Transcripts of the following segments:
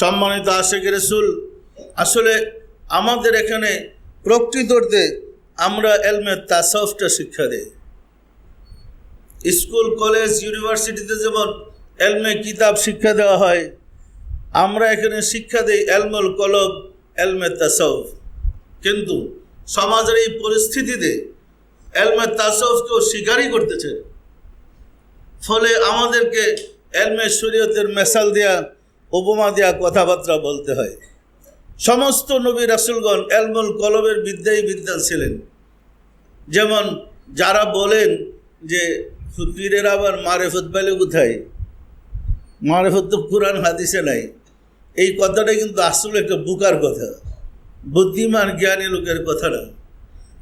সম্মানিত আশেখ রসুল, আসলে আমাদের এখানে প্রকৃততে আমরা এলমের তাসফটা শিক্ষা দেই। স্কুল, কলেজ, ইউনিভার্সিটিতে যেমন এলমে কিতাব শিক্ষা দেওয়া হয়, আমরা এখানে শিক্ষা দেই এলমুল কলব, এলমে তাসফ কিন্তু সমাজের এই পরিস্থিতিতে এলমে তাসফকেও স্বীকারই করতেছে। ফলে আমাদেরকে এলমে শরীয়তের মেসাল দেয়া উপমা দেয়া কথাবার্তা বলতে হয়। সমস্ত নবী রাসুলগণ এলমুল কলবের বিদ্যাই বিদ্যান ছিলেন। যেমন যারা বলেন যে, পীরের আবার মারেফত পাইলে কোথায়? মারেফত তো কোরআন হাদিসে নাই। এই কথাটা কিন্তু আসলে একটা বুকার কথা। বুদ্ধিমান জ্ঞানী লোকের কথা না।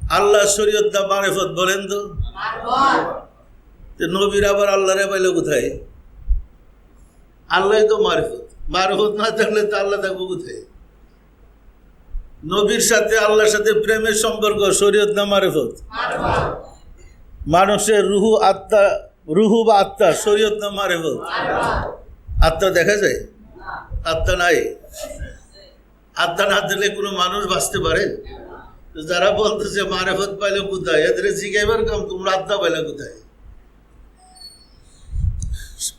আল্লাহ শরীয়ত দা মারেফত বলেন তো? নবীর আবার আল্লাহরে পাইলে কোথায়? আল্লাহ তো মারেফত। মারেফত না থাকলে তো আল্লাহ থাকব কোথায়? নবীর সাথে আল্লাহর সাথে প্রেমের সম্পর্ক, শরীয়ত না মারেফত? মানুষের রুহু আত্মা, রুহু বা আত্মা, শরীয়ত না মারেফত? আত্মা দেখা যায়? আত্মা নাই। আত্মা না দিলে কোনো মানুষ বাঁচতে পারে? যারা বলতেছে মারেফত পাইলে কোথায়? এদের জিজ্ঞাইবার কাম, তোমরা আত্মা পাইলে কোথায়?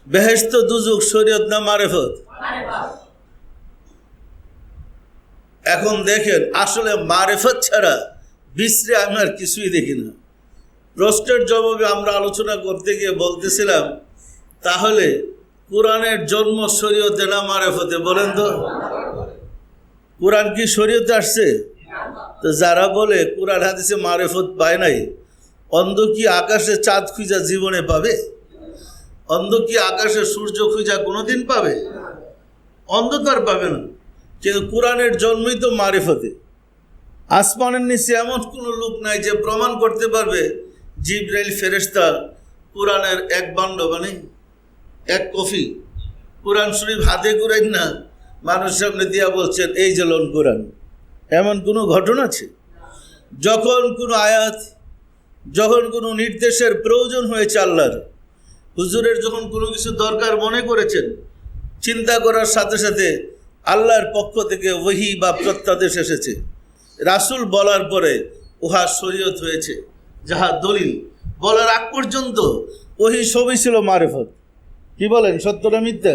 বেহেস্ত দুযুগ শরীয়ত না মারেফত? এখন দেখেন আসলে মারেফত ছাড়া বিশ্রে আমি আর কিছুই দেখি না। প্রশ্নের জবাবে আমরা আলোচনা করতে গিয়ে বলতেছিলাম তাহলে কোরআনের জন্ম শরীয়তে না মারেফতে বলেন তো? কোরআন কি শরীয়তে আসছে? তো যারা বলে কোরআন হাদিসে মারেফত পায় নাই অন্ধ কি আকাশে চাঁদ খুঁজা জীবনে পাবে? অন্ধ কি আকাশে সূর্য খুঁজা কোনোদিন পাবে? অন্ধকার পাবে না। কিন্তু কোরআনের জন্মই তো মারেফতে। আসমানের নিচে এমন কোনো লোক নাই যে প্রমাণ করতে পারবে, জিব্রাইল ফেরেস্তা কোরআনের এক বান্ড মানে এক কফি। কোরআন শরীফ হাতে করেন না, মানুষ সামনে দিয়া বলছেন, এই যে লোন কোরআন। এমন কোনো ঘটনা আছে? যখন কোনো আয়াত, যখন কোনো নির্দেশের প্রয়োজন হয়েছে আল্লাহর হুজুরের যখন কোনো কিছু দরকার মনে করেছেন চিন্তা করার সাথে সাথে আল্লাহর পক্ষ থেকে ওহি বা প্রত্যাদেশ এসেছে। রাসুল বলার পরে উহা শরীয়ত হয়েছে যাহা দলিল। বলার আগ পর্যন্ত ওহি সবই ছিল মারেফত। কি বলেন সত্য না মিথ্যা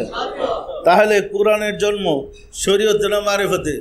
তাহলে কোরআনের জন্ম শরীয়তে না মারেফতে?